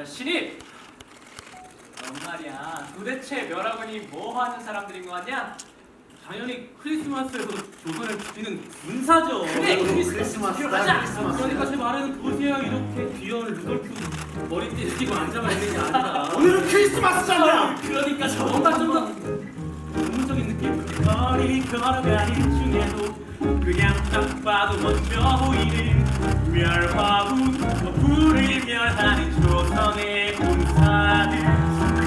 야 신입! 넌 말이야 도대체 멸하군이 뭐 하는 사람들인 거 같냐? 당연히 크리스마스에서 조선을 지키는 군사죠. 그래 크리스마스 하자! 크리스마스. 그러니까 제 말에는 보세요 이렇게 귀여운 루돌프 머리띠 쓰고 앉아만 있는 게 아니라 오늘은 크리스마스잖아. 그러니까 뭔가 좀더 전문적인 느낌 거리 걸어가는 중에도 그냥 딱 봐도 멋져 보이는 멸하는 조선의 군사들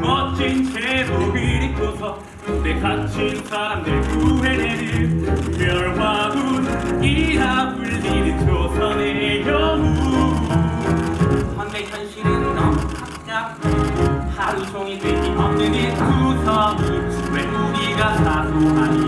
멋진 제복을 입고서 내 갇힌 사람들 구해내는 멸화군이라 불리는 조선의 영웅. 헌데 현실은 너무 가깝고 하루 종일 되기 없는 이 구석이 왜 우리가 사소한 일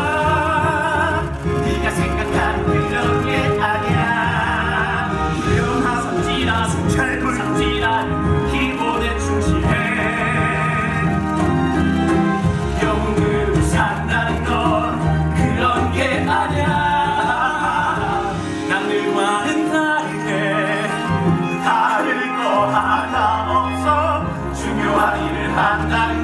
일을 한다면